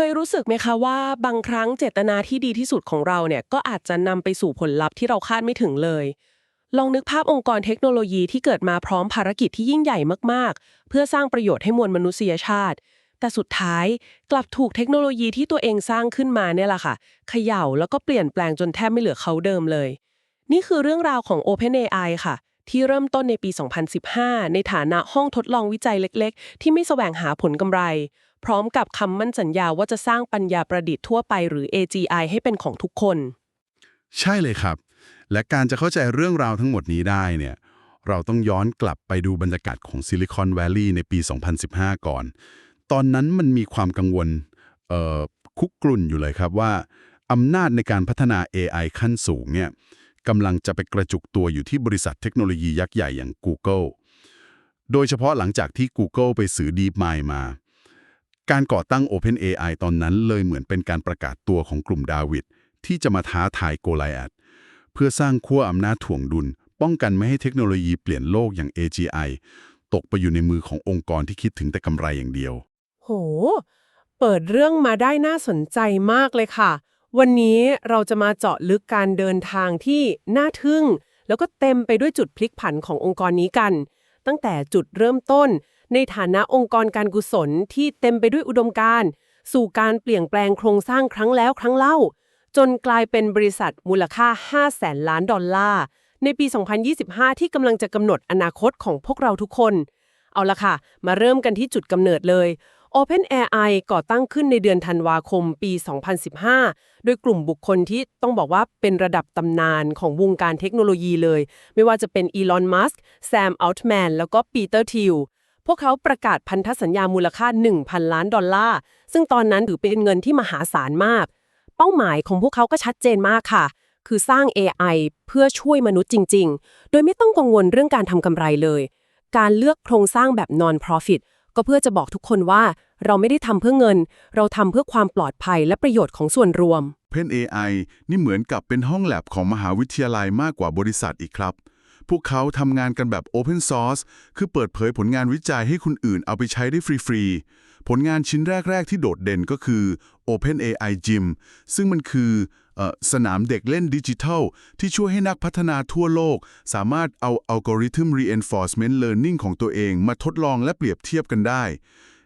เคยรู้สึกไหมคะว่าบางครั้งเจตนาที่ดีที่สุดของเราเนี่ยก็อาจจะนำไปสู่ผลลัพธ์ที่เราคาดไม่ถึงเลย ลองนึกภาพองค์กรเทคโนโลยีที่เกิดมาพร้อมภารกิจที่ยิ่งใหญ่มากๆ เพื่อสร้างประโยชน์ให้มวลมนุษยชาติ แต่สุดท้ายกลับถูกเทคโนโลยีที่ตัวเองสร้างขึ้นมาเนี่ยแหละค่ะเขย่าแล้วก็เปลี่ยนแปลงจนแทบไม่เหลือเขาเดิมเลย นี่คือเรื่องราวของ OpenAI ค่ะที่เริ่มต้นในปี 2015 ในฐานะห้องทดลองวิจัยเล็ก ๆ ที่ไม่แสวงหาผลกำไร พร้อมกับคำมั่นสัญญาว่าจะสร้างปัญญาประดิษฐ์ทั่วไปหรือ AGI ให้เป็นของทุกคน ใช่เลยครับ และการจะเข้าใจเรื่องราวทั้งหมดนี้ได้เนี่ย เราต้องย้อนกลับไปดูบรรยากาศของซิลิคอนแวลลีย์ในปี 2015 ก่อน ตอนนั้นมันมีความกังวลเอ่อคุกกรุ่นอยู่เลยครับว่าอำนาจในการพัฒนา AI ขั้นสูงเนี่ยกำลังจะไปกระจุกตัวอยู่ที่บริษัทเทคโนโลยียักษ์ใหญ่อย่าง Google โดยเฉพาะหลังจากที่ Google ไปซื้อ DeepMind มา การก่อตั้ง OpenAI ตอนนั้นเลยเหมือนเป็นการประกาศตัวของกลุ่มดาวิดที่จะมาท้าทายโกล i อ t เพื่อสร้างขั้วอำนาจถ่วงดุล ป้องกันไม่ให้เทคโนโลยีเปลี่ยนโลกอย่าง AGI ตกไปอยู่ในมือขององค์กรที่คิดถึงแต่กำไรอย่างเดียว โห เปิดเรื่องมาได้น่าสนใจมากเลยค่ะ วันนี้เราจะมาเจาะลึกการเดินทางที่น่าทึ่ง แล้วก็เต็มไปด้วยจุดพลิกผันขององค์กรนี้กัน ตั้งแต่จุดเริ่มต้น ในฐานะองค์กรการกุศลที่เต็มไปด้วยอุดมการณ์สู่การเปลี่ยนแปลงโครงสร้างครั้งแล้วครั้งเล่า จนกลายเป็นบริษัทมูลค่า5แสนล้านดอลลาร์ในปี 2025 ที่กำลังจะกำหนดอนาคตของพวกเราทุกคน เอาละค่ะ มาเริ่มกันที่จุดกำเนิดเลย OpenAI ก่อตั้งขึ้นในเดือนธันวาคมปี 2015 โดยกลุ่มบุคคลที่ต้องบอกว่าเป็นระดับตำนานของวงการเทคโนโลยีเลย ไม่ว่าจะเป็นอีลอน มัสก์ แซม อัลต์แมน แล้วก็ปีเตอร์ ทิล พวกเขาประกาศพันธสัญญามูลค่า 1,000 ล้านดอลลาร์ ซึ่งตอนนั้นถือเป็นเงินที่มหาศาลมาก เป้าหมายของพวกเขาก็ชัดเจนมากค่ะ คือสร้าง AI เพื่อช่วยมนุษย์จริง ๆ โดยไม่ต้องกังวลเรื่องการทำกำไรเลย การเลือกโครงสร้างแบบ non-profit ก็เพื่อจะบอกทุกคนว่า เราไม่ได้ทำเพื่อเงิน เราทำเพื่อความปลอดภัยและประโยชน์ของส่วนรวม Open AI นี่เหมือนกับเป็นห้องแลบของมหาวิทยาลัยมากกว่าบริษัทอีกครับ พวกเขาทำงานกันแบบ Open Source คือเปิดเผยผลงานวิจัยให้คนอื่นเอาไปใช้ได้ฟรีๆ ผลงานชิ้นแรก ๆ ที่โดดเด่นก็คือ Open AI Gym ซึ่งมันคืออสนามเด็กเล่นดิจิทัล ที่ช่วยให้นักพัฒนาทั่วโลก สามารถเอาอัลกอริทึม reinforcement learning ของตัวเองมาทดลองและเปรียบเทียบกันได้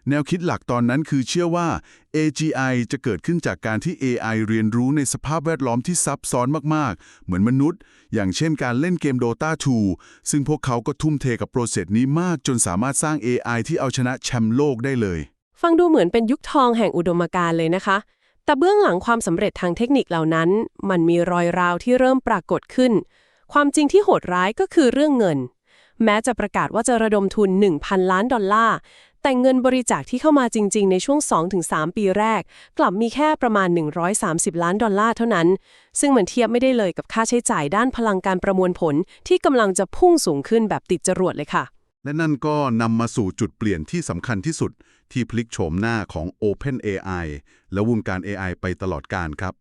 แนวคิดหลักตอนนั้นคือเชื่อว่า AGI จะเกิดขึ้นจากการที่ AI เรียนรู้ในสภาพแวดล้อมที่ซับซ้อนมาก ๆ เหมือนมนุษย์ อย่างเช่นการเล่นเกม Dota 2 ซึ่งพวกเขาก็ทุ่มเทกับโปรเซสนี้มากจนสามารถสร้าง AI ที่เอาชนะแชมป์โลกได้เลย ฟังดูเหมือนเป็นยุคทองแห่งอุดมการณ์เลยนะคะ แต่เบื้องหลังความสำเร็จทางเทคนิคเหล่านั้น มันมีรอยร้าวที่เริ่มปรากฏขึ้น ความจริงที่โหดร้ายก็คือเรื่องเงินแม้จะประกาศว่าจะระดมทุน 1,000 ล้านดอลลาร์ แต่เงินบริจาคที่เข้ามาจริง ๆ ในช่วง 2-3 ปีแรก กลับมีแค่ประมาณ 130 ล้านดอลลาร์เท่านั้น ซึ่งมันเทียบไม่ได้เลยกับค่าใช้จ่ายด้านพลังการประมวลผลที่กำลังจะพุ่งสูงขึ้นแบบติดจรวดเลยค่ะ และนั่นก็นำมาสู่จุดเปลี่ยนที่สำคัญที่สุด ที่พลิกโฉมหน้าของ Open AI และวงการ AI ไปตลอดการครับ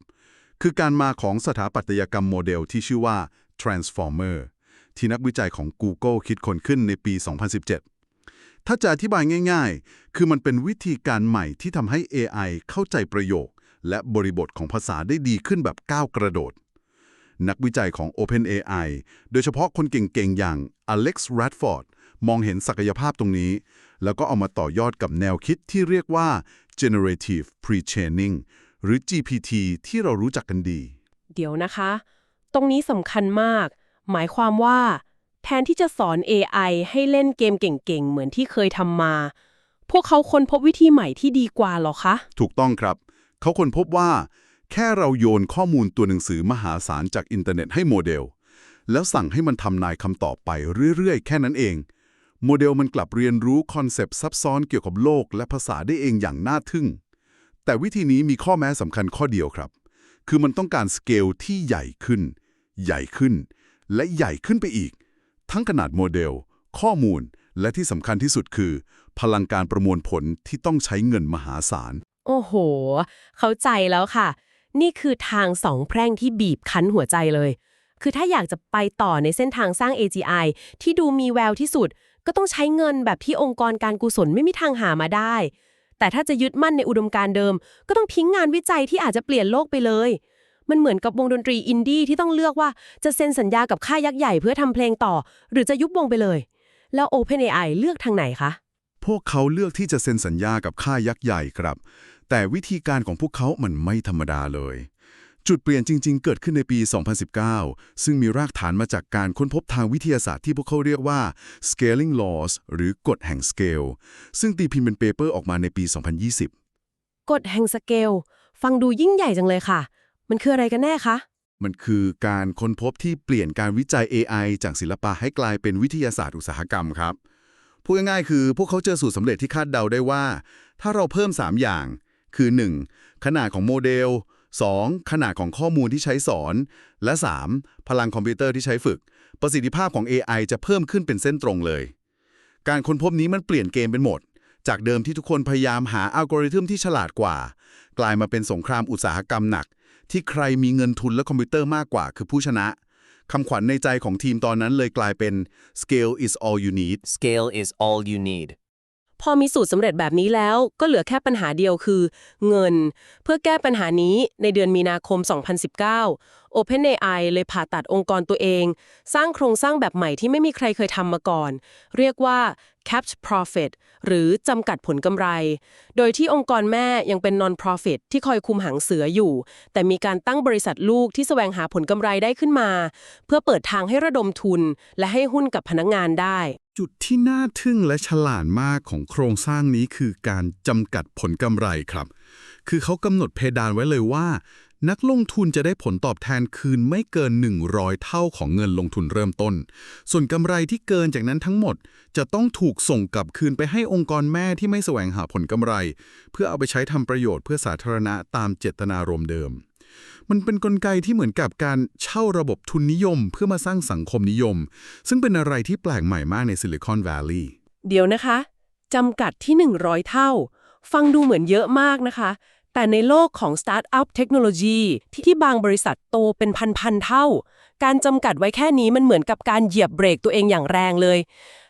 คือการมาของสถาปัตยกรรมโมเดลที่ชื่อว่า Transformer ที่นักวิจัยของ Google คิดค้นขึ้นในปี 2017 ถ้าจะอธิบายง่าย ๆ คือมันเป็นวิธีการใหม่ที่ทำให้ AI เข้าใจประโยค และบริบทของภาษาได้ดีขึ้นแบบก้าวกระโดด นักวิจัยของ OpenAI โดยเฉพาะคนเก่งๆ อย่าง Alex Radford มองเห็นศักยภาพตรงนี้ แล้วก็เอามาต่อยอดกับแนวคิดที่เรียกว่า generative pre-training หรือ GPT ที่เรารู้จักกันดี เดี๋ยวนะคะ ตรงนี้สำคัญมาก หมายความว่า แทนที่จะสอน AI ให้เล่นเกมเก่งๆ เหมือนที่เคยทำมา พวกเขาค้นพบวิธีใหม่ที่ดีกว่าหรอคะ ถูกต้องครับ เขาค้นพบว่า แค่เราโยนข้อมูลตัวหนังสือมหาศาลจากอินเทอร์เน็ตให้โมเดล แล้วสั่งให้มันทำนายคำตอบไปเรื่อยๆ แค่นั้นเอง โมเดลมันกลับเรียนรู้คอนเซปต์ซับซ้อนเกี่ยวกับโลกและภาษาได้เองอย่างน่าทึ่ง แต่วิธีนี้มีข้อแม้สำคัญข้อเดียวครับ คือมันต้องการสเกลที่ใหญ่ขึ้น ใหญ่ขึ้น และใหญ่ขึ้นไปอีก ทั้งขนาดโมเดล ข้อมูล และที่สำคัญที่สุดคือ พลังการประมวลผลที่ต้องใช้เงินมหาศาล โอ้โห เข้าใจแล้วค่ะ นี่คือทางสองแพร่งที่บีบคั้นหัวใจเลย คือถ้าอยากจะไปต่อในเส้นทางสร้าง AGI ที่ดูมีแววที่สุด ก็ต้องใช้เงินแบบที่องค์กรการกุศลไม่มีทางหามาได้ แต่ถ้าจะยึดมั่นในอุดมการณ์เดิม ก็ต้องทิ้งงานวิจัยที่อาจจะเปลี่ยนโลกไปเลย มันเหมือนกับวงดนตรีอินดี้ที่ต้องเลือกว่าจะเซ็นสัญญากับค่ายยักษ์ใหญ่เพื่อทำเพลงต่อ หรือจะยุบวงไปเลย แล้ว OpenAI เลือกทางไหนคะ พวกเขาเลือกที่จะเซ็นสัญญากับค่ายยักษ์ใหญ่ครับ แต่วิธีการของพวกเขามันไม่ธรรมดาเลย จุดเปลี่ยนจริง ๆ เกิดขึ้นในปี 2019 ซึ่งมีรากฐานมาจากการค้นพบทางวิทยาศาสตร์ที่พวกเขาเรียกว่า scaling laws หรือกฎแห่ง scale ซึ่งตีพิมพ์เป็นเปเปอร์ออกมาในปี 2020 กฎแห่งสเกลฟังดูยิ่งใหญ่จังเลยค่ะ มันคืออะไรกันแน่คะ มันคือการค้นพบที่เปลี่ยนการวิจัย AI จากศิลปะให้กลายเป็นวิทยาศาสตร์อุตสาหกรรมครับ พูดง่ายๆคือพวกเขาเจอสูตรสำเร็จที่คาดเดาได้ว่า ถ้าเราเพิ่ม 3 อย่าง คือ 1. ขนาดของโมเดล 2. ขนาดของข้อมูลที่ใช้สอน และ 3. พลังคอมพิวเตอร์ที่ใช้ฝึก ประสิทธิภาพของ AI จะเพิ่มขึ้นเป็นเส้นตรงเลย การค้นพบนี้มันเปลี่ยนเกมเป็นหมด จากเดิมที่ทุกคนพยายามหาอัลกอริทึมที่ฉลาดกว่า กลายมาเป็นสงครามอุตสาหกรรมหนัก ที่ใครมีเงินทุนและคอมพิวเตอร์มากกว่าคือผู้ชนะคำขวัญในใจของทีมตอนนั้นเลยกลายเป็น scale is all you need Scale is all you need. พอมีสูตรสำเร็จแบบนี้แล้วก็เหลือแค่ปัญหาเดียวคือ เงิน เพื่อแก้ปัญหานี้ในเดือนมีนาคม 2019 OpenAI เลยผ่าตัดองค์กรตัวเอง สร้างโครงสร้างแบบใหม่ที่ไม่มีใครเคยทำมาก่อน เรียกว่า capped profit หรือจำกัดผลกำไร โดยที่องค์กรแม่ยังเป็น non-profit ที่คอยคุมหางเสืออยู่ แต่มีการตั้งบริษัทลูกที่แสวงหาผลกำไรได้ขึ้นมา เพื่อเปิดทางให้ระดมทุน และให้หุ้นกับพนักงานได้ จุดที่น่าทึ่งและฉลาดมากของโครงสร้างนี้คือการจำกัดผลกำไรครับ คือเขากำหนดเพดานไว้เลยว่า นักลงทุนจะได้ผลตอบแทนคืนไม่เกิน 100 เท่าของเงินลงทุนเริ่มต้น ส่วนกำไรที่เกินจากนั้นทั้งหมด จะต้องถูกส่งกลับคืนไปให้องค์กรแม่ที่ไม่แสวงหาผลกำไร เพื่อเอาไปใช้ทำประโยชน์เพื่อสาธารณะตามเจตนารมณ์เดิม มันเป็นกลไกที่เหมือนกับการเช่าระบบทุนนิยม เพื่อมาสร้างสังคมนิยม ซึ่งเป็นอะไรที่แปลกใหม่มากในซิลิคอนแวลลีย์เดี๋ยวนะคะจำกัดที่ 100 เท่า ฟังดูเหมือนเยอะมากนะคะ แต่ในโลกของสตาร์ทอัพเทคโนโลยีที่ที่บางบริษัทโตเป็นพันๆเท่า การจำกัดไว้แค่นี้มันเหมือนกับการเหยียบเบรกตัวเองอย่างแรงเลย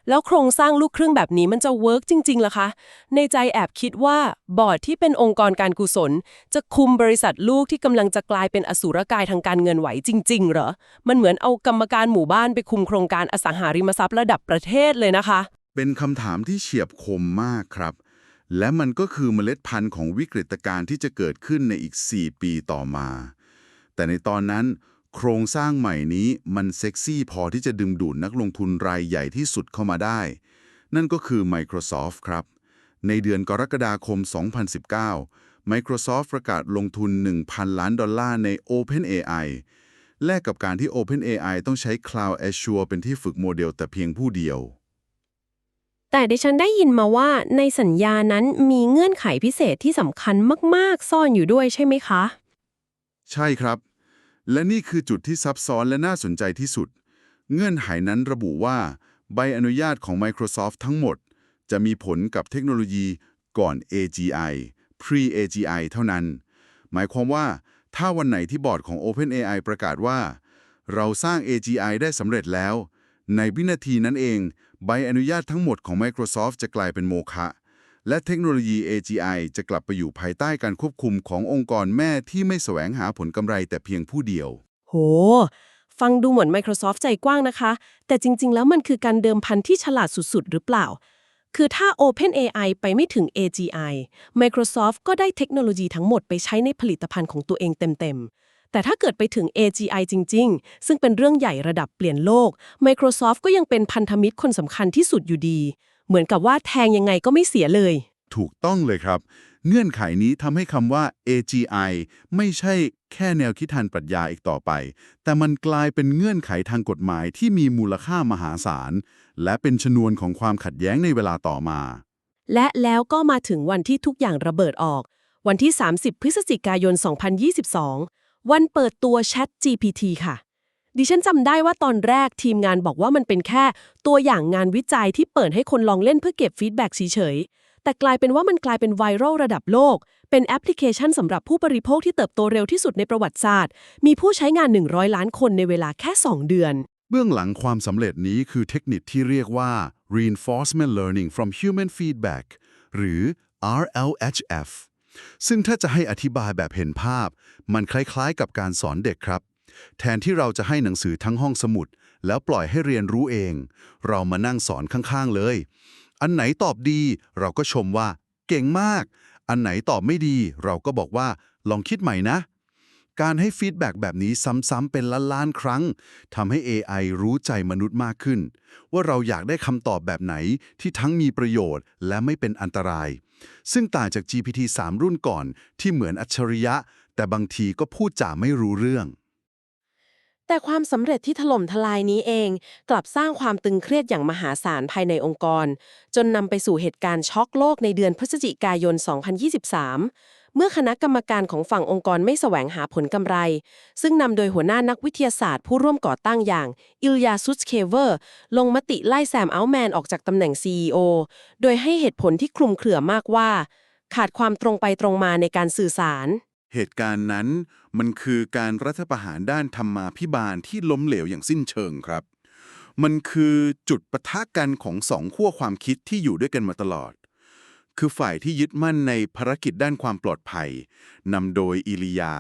แล้วโครงสร้างลูกครึ่งแบบนี้มันจะเวิร์กจริงๆเหรอคะ ในใจแอบคิดว่าบอร์ดที่เป็นองค์กรการกุศล จะคุมบริษัทลูกที่กำลังจะกลายเป็นอสูรกายทางการเงินไหวจริง ๆ เหรอ มันเหมือนเอากรรมการหมู่บ้านไปคุมโครงการอสังหาริมทรัพย์ระดับประเทศเลยนะคะ เป็นคำถามที่เฉียบคมมากครับ และมันก็คือเมล็ดพันธุ์ของวิกฤตการณ์ที่จะเกิดขึ้นในอีก 4 ปีต่อมา แต่ในตอนนั้น โครงสร้างใหม่นี้มันเซ็กซี่พอที่จะดึงดูดนักลงทุนรายใหญ่ที่สุดเข้ามาได้ นั่นก็คือ Microsoft ครับ ในเดือนกรกฎาคม 2019 Microsoft ประกาศลงทุน 1,000 ล้านดอลลาร์ใน OpenAI แลกกับการที่ OpenAI ต้องใช้ Cloud Azure เป็นที่ฝึกโมเดลแต่เพียงผู้เดียว แต่ดิฉันได้ยินมาว่าในสัญญานั้นมีเงื่อนไขพิเศษที่สำคัญมาก ๆ ซ่อนอยู่ด้วยใช่ไหมคะ ใช่ครับ และนี่คือจุดที่ซับซ้อนและน่าสนใจที่สุด เงื่อนไขนั้นระบุว่า ใบอนุญาตของ Microsoft ทั้งหมด จะมีผลกับเทคโนโลยีก่อน AGI pre-AGI เท่านั้น หมายความว่า ถ้าวันไหนที่บอร์ดของ OpenAI ประกาศว่า เราสร้าง AGI ได้สำเร็จแล้ว ในวินาทีนั้นเอง ใบอนุญาตทั้งหมดของ Microsoft จะกลายเป็นโมฆะ และเทคโนโลยี AGI จะกลับไปอยู่ภายใต้การควบคุมขององค์กรแม่ที่ไม่แสวงหาผลกำไรแต่เพียงผู้เดียว โห ฟังดูเหมือน Microsoft ใจกว้างนะคะ แต่จริง ๆ แล้วมันคือการเดิมพันที่ฉลาดสุด ๆ หรือเปล่า คือถ้า OpenAI ไปไม่ถึง AGI Microsoft ก็ได้เทคโนโลยีทั้งหมดไปใช้ในผลิตภัณฑ์ของตัวเองเต็ม ๆแต่ถ้าเกิดไปถึง AGI จริง ๆ ซึ่งเป็นเรื่องใหญ่ระดับเปลี่ยนโลก Microsoft ก็ยังเป็นพันธมิตรคนสำคัญที่สุดอยู่ดี เหมือนกับว่าแทงยังไงก็ไม่เสียเลย ถูกต้องเลยครับ เงื่อนไขนี้ทำให้คำว่า AGI ไม่ใช่แค่แนวคิดทางปรัชญาอีกต่อไป แต่มันกลายเป็นเงื่อนไขทางกฎหมายที่มีมูลค่ามหาศาล และเป็นชนวนของความขัดแย้งในเวลาต่อมา และแล้วก็มาถึงวันที่ทุกอย่างระเบิดออก วันที่ 30 พฤศจิกายน 2022 วันเปิดตัว Chat GPT ค่ะ ดิฉันจำได้ว่าตอนแรกทีมงานบอกว่ามันเป็นแค่ ตัวอย่างงานวิจัยที่เปิดให้คนลองเล่นเพื่อเก็บฟีดแบ็กเฉยๆ แต่กลายเป็นว่ามันกลายเป็นไวรัลระดับโลก เป็นแอปพลิเคชันสำหรับผู้บริโภคที่เติบโตเร็วที่สุดในประวัติศาสตร์ มีผู้ใช้งาน 100 ล้านคนในเวลาแค่ 2 เดือน เบื้องหลังความสำเร็จนี้คือเทคนิคที่เรียกว่า reinforcement learning from human feedback หรือ RLHF ซึ่งถ้าจะให้อธิบายแบบเห็นภาพ มันคล้ายๆ กับการสอนเด็กครับ แทนที่เราจะให้หนังสือทั้งห้องสมุด แล้วปล่อยให้เรียนรู้เอง เรามานั่งสอนข้างๆเลย อันไหนตอบดี เราก็ชมว่า เก่งมาก อันไหนตอบไม่ดี เราก็บอกว่า ลองคิดใหม่นะ การให้ฟีดแบ็กแบบนี้ซ้ำๆเป็นล้านๆครั้งทำให้ AI รู้ใจมนุษย์มากขึ้น ว่าเราอยากได้คำตอบแบบไหนที่ทั้งมีประโยชน์ และไม่เป็นอันตราย ซึ่งต่างจาก GPT-3 รุ่นก่อนที่เหมือนอัจฉริยะ แต่บางทีก็พูดจาไม่รู้เรื่อง แต่ความสำเร็จที่ถล่มทลายนี้เอง กลับสร้างความตึงเครียดอย่างมหาศาลภายในองค์กร จนนำไปสู่เหตุการณ์ช็อกโลกในเดือนพฤศจิกายน 2023 เมื่อคณะกรรมการของฝั่งองค์กรไม่แสวงหาผลกำไร ซึ่งนำโดยหัวหน้านักวิทยาศาสตร์ผู้ร่วมก่อตั้งอย่างอิลยาซุสเคเวอร์ ลงมติไล่แซมอัลแมนออกจากตำแหน่ง CEO โดยให้เหตุผลที่คลุมเครือมากว่า ขาดความตรงไปตรงมาในการสื่อสาร เหตุการณ์นั้นมันคือการรัฐประหารด้านธรรมาภิบาลที่ล้มเหลวอย่างสิ้นเชิงครับ มันคือจุดปะทะกันของสองขั้วความคิดที่อยู่ด้วยกันมาตลอด คือฝ่ายที่ยึดมั่นในภารกิจด้านความปลอดภัยนำโดยอิลิยา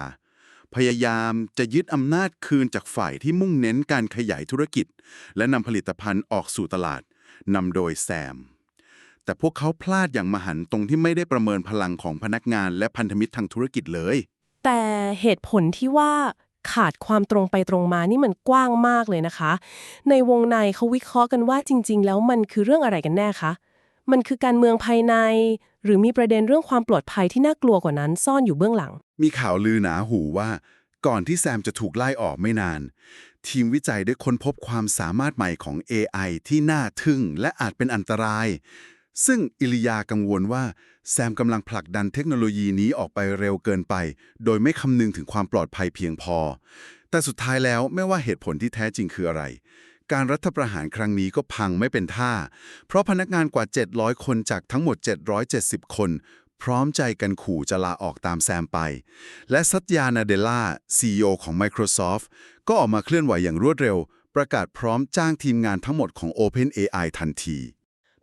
พยายามจะยึดอำนาจคืนจากฝ่ายที่มุ่งเน้นการขยายธุรกิจ และนำผลิตภัณฑ์ออกสู่ตลาดนำโดยแซม แต่พวกเขาพลาดอย่างมหันต์ตรงที่ไม่ได้ประเมินพลังของพนักงานและพันธมิตรทางธุรกิจเลย แต่เหตุผลที่ว่าขาดความตรงไปตรงมานี่มันกว้างมากเลยนะคะ ในวงในเขาวิเคราะห์กันว่าจริง ๆ แล้วมันคือเรื่องอะไรกันแน่คะ มันคือการเมืองภายใน หรือมีประเด็นเรื่องความปลอดภัยที่น่ากลัวกว่านั้นซ่อนอยู่เบื้องหลัง มีข่าวลือหนาหูว่า ก่อนที่แซมจะถูกไล่ออกไม่นาน ทีมวิจัยได้ค้นพบความสามารถใหม่ของ AI ที่น่าทึ่งและอาจเป็นอันตราย ซึ่งอิลิยากังวลว่าแซมกำลังผลักดันเทคโนโลยีนี้ออกไปเร็วเกินไป โดยไม่คำนึงถึงความปลอดภัยเพียงพอ แต่สุดท้ายแล้วไม่ว่าเหตุผลที่แท้จริงคืออะไร การรัฐประหารครั้งนี้ก็พังไม่เป็นท่า เพราะพนักงานกว่า 700 คนจากทั้งหมด 770 คน พร้อมใจกันขู่จะลาออกตามแซมไป และซัตยานาเดล่า CEO ของ Microsoft ก็ออกมาเคลื่อนไหวอย่างรวดเร็ว ประกาศพร้อมจ้างทีมงานทั้งหมดของ OpenAI ทันที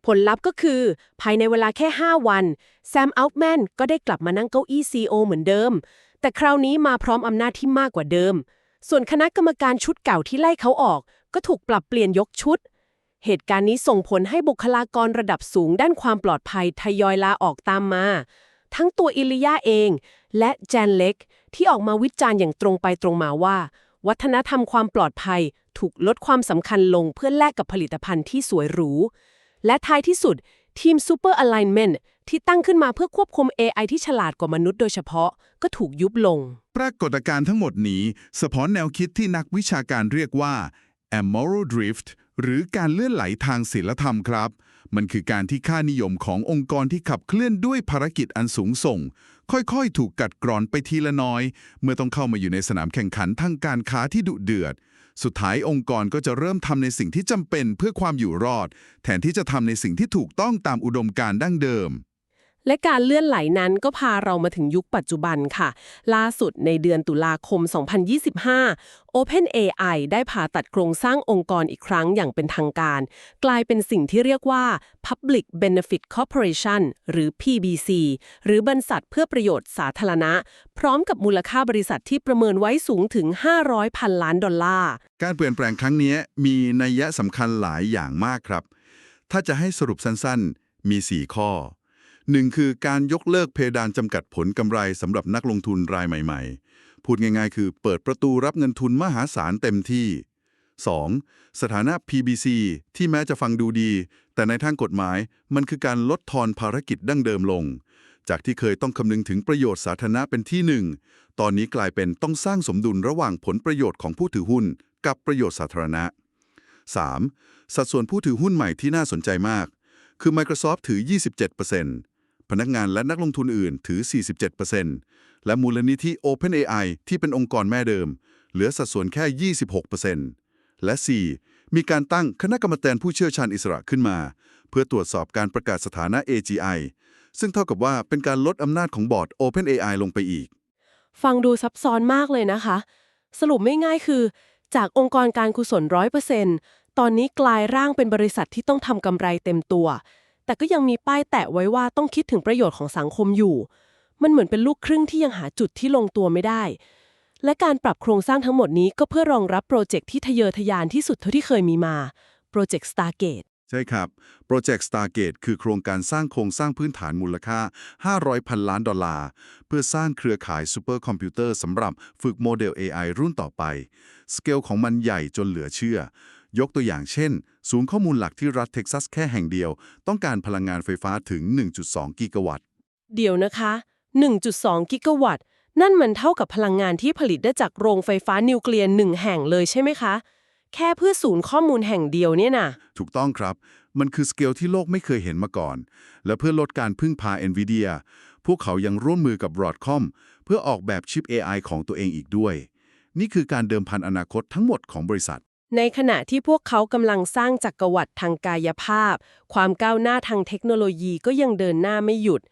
ผลลัพธ์ก็คือ ภายในเวลาแค่ 5 วัน แซมอัลแมนก็ได้กลับมานั่งเก้าอี้ CEO เหมือนเดิม แต่คราวนี้มาพร้อมอำนาจที่มากกว่าเดิม ส่วนคณะกรรมการชุดเก่าที่ไล่เขาออก ก็ถูกปรับเปลี่ยนยกชุด เหตุการณ์นี้ส่งผลให้บุคลากรระดับสูงด้านความปลอดภัยทยอยลาออกตามมา ทั้งตัวอิลิยาเอง และแจนเล็ก ที่ออกมาวิจารณ์อย่างตรงไปตรงมาว่า วัฒนธรรมความปลอดภัยถูกลดความสำคัญลงเพื่อแลกกับผลิตภัณฑ์ที่สวยหรู และท้ายที่สุด ทีม Super Alignment ที่ตั้งขึ้นมาเพื่อควบคุม AI ที่ฉลาดกว่ามนุษย์โดยเฉพาะก็ถูกยุบลง ปรากฏการณ์ทั้งหมดนี้ สะท้อนแนวคิดที่นักวิชาการเรียกว่า amoral drift หรือการเลื่อนไหลทางศีลธรรมครับ มันคือการที่ค่านิยมขององค์กรที่ขับเคลื่อนด้วยภารกิจอันสูงส่ง ค่อยๆ ถูกกัดกร่อนไปทีละน้อย เมื่อต้องเข้ามาอยู่ในสนามแข่งขันทางการค้าที่ดุเดือด สุดท้ายองค์กรก็จะเริ่มทำในสิ่งที่จำเป็นเพื่อความอยู่รอด แทนที่จะทำในสิ่งที่ถูกต้องตามอุดมการณ์ดั้งเดิม และการเลื่อนไหลนั้นก็พาเรามาถึงยุคปัจจุบันค่ะ ล่าสุดในเดือนตุลาคม 2025 OpenAI ได้ผ่าตัดโครงสร้างองค์กรอีกครั้งอย่างเป็นทางการ กลายเป็นสิ่งที่เรียกว่า Public Benefit Corporation หรือ PBC หรือบรรษัทเพื่อประโยชน์สาธารณะ พร้อมกับมูลค่าบริษัทที่ประเมินไว้สูงถึง 500พันล้านดอลลาร์ การเปลี่ยนแปลงครั้งนี้มีนัยสำคัญหลายอย่างมากครับ ถ้าจะให้สรุปสั้นๆ มี 4 ข้อ 1. คือการยกเลิกเพดานจำกัดผลกำไรสำหรับนักลงทุนรายใหม่ ๆ พูดง่ายๆ คือเปิดประตูรับเงินทุนมหาศาลเต็มที่ 2. สถานะ PBC ที่แม้จะฟังดูดี แต่ในทางกฎหมายมันคือการลดทอนภารกิจดั้งเดิมลง จากที่เคยต้องคำนึงถึงประโยชน์สาธารณะเป็นที่หนึ่ง ตอนนี้กลายเป็นต้องสร้างสมดุลระหว่างผลประโยชน์ของผู้ถือหุ้น กับประโยชน์สาธารณะ 3. สัดส่วนผู้ถือหุ้นใหม่ที่น่าสนใจมาก คือ Microsoft ถือ 27% พนักงานและนักลงทุนอื่นถือ 47%และมูลนิธิ OpenAI ที่เป็นองค์กรแม่เดิม เหลือสัดส่วนแค่ 26%และ 4. มีการตั้งคณะกรรมการผู้เชี่ยวชาญอิสระขึ้นมา เพื่อตรวจสอบการประกาศสถานะ AGI ซึ่งเท่ากับว่าเป็นการลดอำนาจของบอร์ด OpenAI ลงไปอีก ฟังดูซับซ้อนมากเลยนะคะ สรุปไม่ง่ายคือ จากองค์กรการกุศลร้อยเปอร์เซ็นต์ตอนนี้กลายร่างเป็นบริษัทที่ต้องทำกำไรเต็มตัว แต่ก็ยังมีป้ายแตะไว้ว่าต้องคิดถึงประโยชน์ของสังคมอยู่ มันเหมือนเป็นลูกครึ่งที่ยังหาจุดที่ลงตัวไม่ได้ และการปรับโครงสร้างทั้งหมดนี้ก็เพื่อรองรับโปรเจกต์ที่ทะเยอทะยานที่สุดเท่าที่เคยมีมาโปรเจกต์ Stargate ใช่ครับ โปรเจกต์ Stargate คือโครงการสร้างโครงสร้างพื้นฐานมูลค่า 500 พันล้านดอลลาร์ เพื่อสร้างเครือข่ายซูเปอร์คอมพิวเตอร์สำหรับฝึกโมเดล AI รุ่นต่อไป สเกลของมันใหญ่จนเหลือเชื่อ ยกตัวอย่างเช่น ศูนย์ข้อมูลหลักที่รัฐเท็กซัสแค่แห่งเดียว ต้องการพลังงานไฟฟ้าถึง 1.2 กิกะวัตต์ เดี๋ยวนะคะ 1.2 กิกะวัตต์ นั่นมันเท่ากับพลังงานที่ผลิตได้จากโรงไฟฟ้านิวเคลียร์หนึ่งแห่งเลยใช่ไหมคะ แค่เพื่อศูนย์ข้อมูลแห่งเดียวเนี่ยนะถูกต้องครับ มันคือสเกลที่โลกไม่เคยเห็นมาก่อน และเพื่อลดการพึ่งพา NVIDIA พวกเขายังร่วมมือกับ Broadcom เพื่อออกแบบชิป AI ของตัวเองอีกด้วย นี่คือการเดิมพันอนาคตทั้งหมดของบริษัท ในขณะที่พวกเขากำลังสร้างจักรวรรดิทางกายภาพ ความก้าวหน้าทางเทคโนโลยีก็ยังเดินหน้าไม่หยุด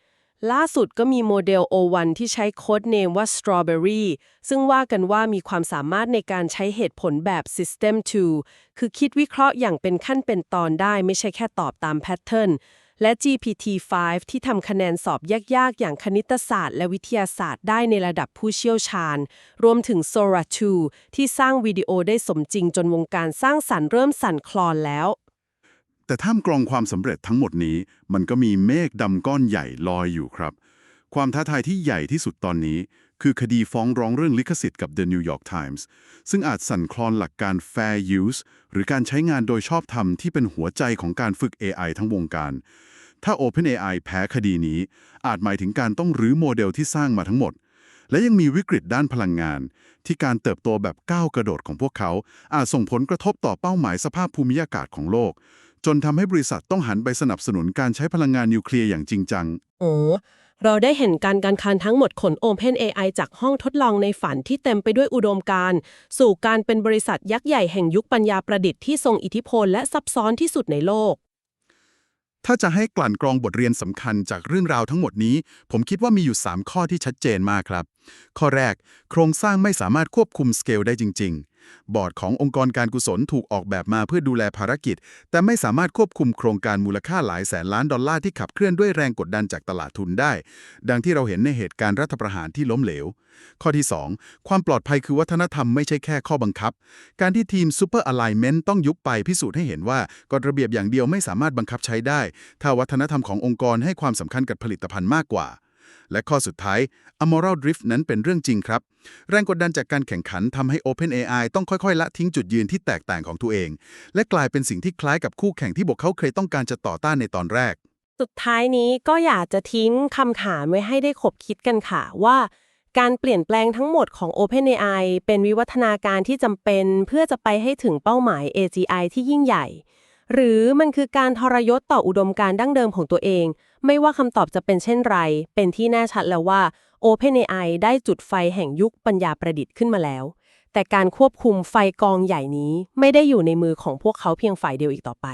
ล่าสุดก็มีโมเดล O1 ที่ใช้โค้ดเนมว่า Strawberry ซึ่งว่ากันว่ามีความสามารถในการใช้เหตุผลแบบ System 2 คือคิดวิเคราะห์อย่างเป็นขั้นเป็นตอนได้ไม่ใช่แค่ตอบตามแพทเทิร์น และ GPT-5 ที่ทำคะแนนสอบยาก ๆ อย่างคณิตศาสตร์ และวิทยาศาสตร์ได้ในระดับผู้เชี่ยวชาญ รวมถึง Sora 2ที่สร้างวิดีโอได้สมจริงจนวงการสร้างสรรค์เริ่มสั่นคลอนแล้ว แต่ท่ามกลางความสำเร็จทั้งหมดนี้ มันก็มีเมฆดำก้อนใหญ่ลอยอยู่ครับ ความท้าทายที่ใหญ่ที่สุดตอนนี้ คือคดีฟ้องร้องเรื่องลิขสิทธิ์กับ The New York Times ซึ่งอาจสั่นคลอนหลักการ fair use หรือการใช้งานโดยชอบธรรมที่เป็นหัวใจของการฝึก AI ทั้งวงการ ถ้า OpenAI แพ้คดีนี้ อาจหมายถึงการต้องรื้อโมเดลที่สร้างมาทั้งหมด และยังมีวิกฤตด้านพลังงาน ที่การเติบโตแบบก้าวกระโดดของพวกเขา อาจส่งผลกระทบต่อเป้าหมายสภาพภูมิอากาศของโลก จนทำให้บริษัทต้องหันไปสนับสนุนการใช้พลังงานนิวเคลียร์อย่างจริงจัง โอ้ เราได้เห็นการการคันทั้งหมดขน Open AI จากห้องทดลองในฝันที่เต็มไปด้วยอุดมการณ์สู่การเป็นบริษัทยักษ์ใหญ่แห่งยุคปัญญาประดิษฐ์ที่ทรงอิทธิพลและซับซ้อนที่สุดในโลก ถ้าจะให้กลั่นกรองบทเรียนสำคัญจากเรื่องราวทั้งหมดนี้ ผมคิดว่ามีอยู่ 3 ข้อที่ชัดเจนมากครับ ข้อแรก โครงสร้างไม่สามารถควบคุมสเกลได้จริง ๆ บอร์ดขององค์กรการกุศลถูกออกแบบมาเพื่อดูแลภารกิจ แต่ไม่สามารถควบคุมโครงการมูลค่าหลายแสนล้านดอลลาร์ที่ขับเคลื่อนด้วยแรงกดดันจากตลาดทุนได้ ดังที่เราเห็นในเหตุการณ์รัฐประหารที่ล้มเหลว ข้อที่ 2 ความปลอดภัยคือวัฒนธรรมไม่ใช่แค่ข้อบังคับ การที่ทีม Super Alignment ต้องยุบไปพิสูจน์ให้เห็นว่ากฎระเบียบอย่างเดียวไม่สามารถบังคับใช้ได้ ถ้าวัฒนธรรมขององค์กรให้ความสำคัญกับผลิตภัณฑ์มากกว่า และข้อสุดท้าย Amoral Drift นั้นเป็นเรื่องจริงครับ แรงกดดันจากการแข่งขันทำให้ OpenAI ต้องค่อยๆ ละทิ้งจุดยืนที่แตกต่างของตัวเอง และกลายเป็นสิ่งที่คล้ายกับคู่แข่งที่พวกเขาเคยต้องการจะต่อต้านในตอนแรก สุดท้ายนี้ก็อยากจะทิ้งคำถามไว้ให้ได้ขบคิดกันค่ะว่าการเปลี่ยนแปลงทั้งหมดของ OpenAI เป็นวิวัฒนาการที่จำเป็นเพื่อจะไปให้ถึงเป้าหมาย AGI ที่ยิ่งใหญ่ หรือมันคือการทรยศต่ออุดมการณ์ดั้งเดิมของตัวเอง ไม่ว่าคำตอบจะเป็นเช่นไร เป็นที่แน่ชัดแล้วว่า OpenAI ได้จุดไฟแห่งยุคปัญญาประดิษฐ์ขึ้นมาแล้ว แต่การควบคุมไฟกองใหญ่นี้ไม่ได้อยู่ในมือของพวกเขาเพียงฝ่ายเดียวอีกต่อไป